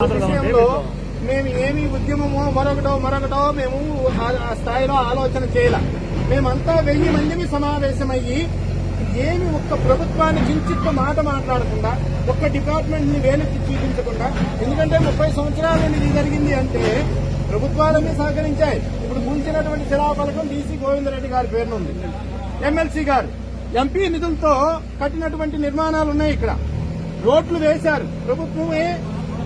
విషయంలో మేము ఏమి ఉద్యమమో మరొకటో మరొకటో మేము ఆ- స్థాయిలో ఆలోచన చేయాల. మేమంతా వెయ్యి మందిని సమావేశమయ్యి ఏమి ఒక్క ప్రభుత్వాన్ని కించిత్త మాట మాట్లాడకుండా ఒక్క డిపార్ట్మెంట్ని వేలెత్తి చూపించకుండా ఎందుకంటే ముప్పై సంవత్సరాల నుండి ఇది జరిగింది అంటే ప్రభుత్వాలన్నీ సహకరించాయి. ఇప్పుడు ముంచినటువంటి శిలాఫలకం డీసీ గోవిందరెడ్డి గారి పేరునుంది ఎమ్మెల్సీ గారు ఎంపీ నిధులతో కట్టినటువంటి నిర్మాణాలు ఉన్నాయి ఇక్కడ. రోడ్లు వేశారు. ప్రభుత్వమే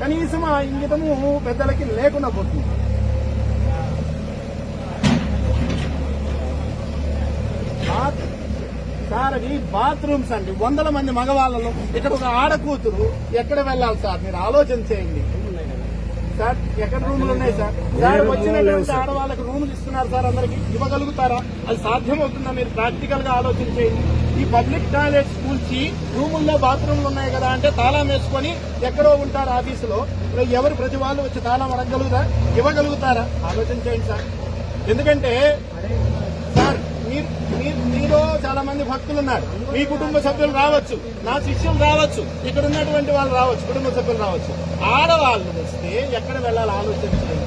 కనీసం ఆ ఇంగితము పెద్దలకి లేకుండా పోతుంది. సార్ అది బాత్రూమ్స్ అండి. వందల మంది మగవాళ్ళలో ఇక్కడ ఒక ఆడ కూతురు ఎక్కడ వెళ్ళాలి సార్? మీరు ఆలోచన చేయండి. సార్ ఎక్కడ రూములు ఉన్నాయి సార్? సార్ వచ్చినటువంటి ఆడవాళ్ళకి రూములు ఇస్తున్నారు సార్ అందరికి ఇవ్వగలుగుతారా? అది సాధ్యమవుతుందా మీరు ప్రాక్టికల్గా ఆలోచన చేయండి ఈ పబ్లిక్ టాయిలెట్స్ కూల్చి రూముల్లో బాత్రూమ్లు ఉన్నాయి కదా అంటే తాళం వేసుకొని ఎక్కడో ఉంటారు ఆఫీసులో. ఎవరు ప్రతి వాళ్ళు వచ్చి తాళం అడగలుగుతారా ఇవ్వగలుగుతారా? ఆలోచన చేయండి సార్. ఎందుకంటే సార్ మీలో చాలా మంది భక్తులు ఉన్నారు. మీ కుటుంబ సభ్యులు రావచ్చు. నా శిష్యులు రావచ్చు. ఇక్కడ ఉన్నటువంటి వాళ్ళు రావచ్చు. కుటుంబ సభ్యులు రావచ్చు. ఆడవాళ్ళు వస్తే ఎక్కడ వెళ్ళాలి ఆలోచించలేదు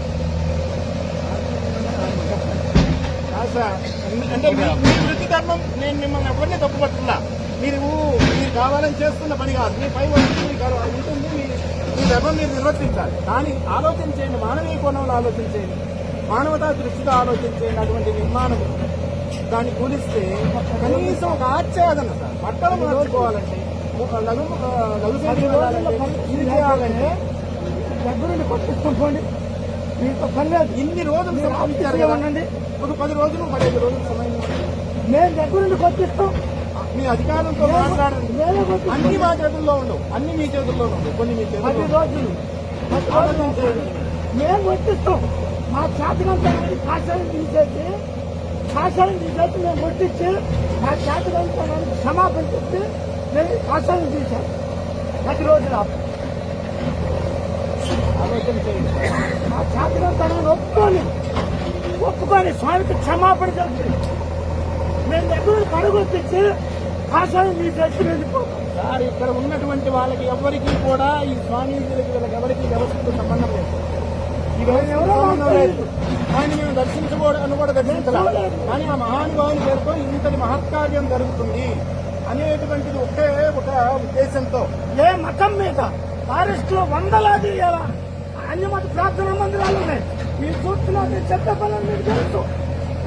అంటే మీ- మీ వృత్తి ధర్మం నేను మిమ్మల్ని ఎవరిని తప్పుపట్టున్నా మీరు మీరు కావాలని చేస్తున్న పని కాదు. మీ పై వచ్చి మీకు ఉంటుంది. మీ మీ ధర్మం మీరు నిర్వర్తించాలి. కానీ ఆలోచించేయండి మానవీయ కోణంలో ఆలోచించేయండి మానవతా దృష్టితో ఆలోచించేయండి అటువంటి నిర్మాణం దాన్ని కూలిస్తే కనీసం ఒక ఆచ్ఛాదన. బట్టలు మార్చుకోవాలంటే ఒక లఘు వెళ్ళాలంటే ఇది చేయాలంటే దగ్గరుండి కొట్టించుకోండి మీతో పని ఇన్ని రోజులు ఉండండి. ఒక పది రోజులు పదిహేను రోజులు సమయం. మేము దగ్గరుండి కొట్టిస్తాం మీ అధికారంతో మాట్లాడండి. అన్ని మా చేతుల్లో ఉండవు. అన్ని మీ చేతుల్లో ఉండవు. కొన్ని మీ చేతుల్లో రోజులు. పది రోజులు. చేయండి. మేము కొట్టిస్తాం మా చేతకంతా కాశాలను తీసేసి కాశాలను తీసేసి మేము ముట్టించి మా చేతకంతా క్షమాపణ చెప్తే మేము కాశాలను చేశాం పది రోజులు ఆలోచన చేయండి. మా చేతకంతా ఒప్పుకొని ఒప్పుకొని స్వామికి క్షమాపణ చెప్తుంది మేము దగ్గర కడుగొప్పించి కాశాలను తీసేసి వెళ్ళిపోతాం. సార్ ఇక్కడ ఉన్నటువంటి వాళ్ళకి ఎవరికి కూడా ఈ స్వామీజీలకి వీళ్ళకి ఎవరికి వ్యవస్థతో సంబంధం లేదు. ఈ వ్యవస్థతో సంబంధం లేదు ఆయన మేము దర్శించకూడదు కూడా దర్శించాలి కానీ ఆ మహానుభావుని పేరుతో ఇంతటి మహత్కార్యం జరుగుతుంది అనేటువంటిది ఒకే ఒక ఉద్దేశంతో ఏ మతం మీద ఫారెస్ట్లో వందలాది అన్యమత ప్రార్థనా మందిరాలు ఉన్నాయి మీరు చూస్తున్న చెత్త పనులు మీకు తెలుసు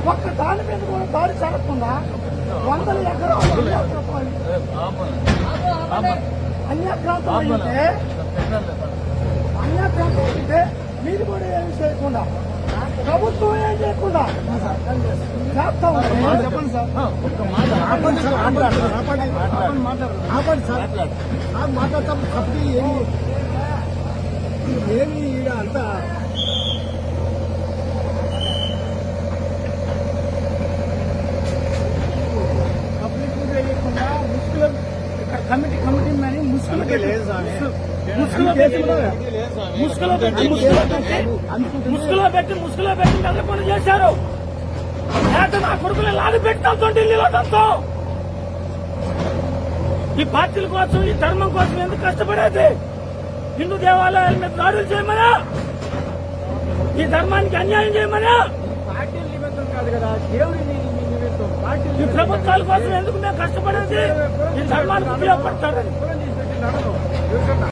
ఒక్క దాని మీద కూడా దాడి జరగకుండా వందల ఎకరాలు అయితే అన్యప్రాంతం అయితే మీరు కూడా ఏమి చేయకుండా ప్రభుత్వం ఏం చేయకుండా ఉంది చెప్పండి సార్. ఒక్క మాట. ఆపండి సార్ ఆపండి ఆపండి ఆపండి సార్. మాట్లాడతాం తప్పి ఏమి ఏమి అంతా పబ్లిక్ చేయకుండా ముసుగులో ఇక్కడ కమిటీ కమిటీ అని ముసుగులో పెట్టి ముసుగులో పెట్టి ముసుగులో పెట్టి ముసుగులో పెట్టి ముసుగులో పెట్టి ముసుగులో పెట్టి మెదకుండా చేశారు. లేక నా కొడుకులు లాది పెట్టడంతో ఢిల్లీలో దంతో ఈ పార్టీల కోసం ఈ ధర్మం కోసం ఎందుకు కష్టపడేది? హిందూ దేవాలయాల మీద దాడులు చేయమనా? ఈ ధర్మానికి అన్యాయం చేయమనా? పార్టీల నిమిత్తం కాదు కదా దేవుడి ఈ ప్రభుత్వాల కోసం ఎందుకు మేము కష్టపడేది? ఈ ధర్మానికి ఉపయోగపడతారని.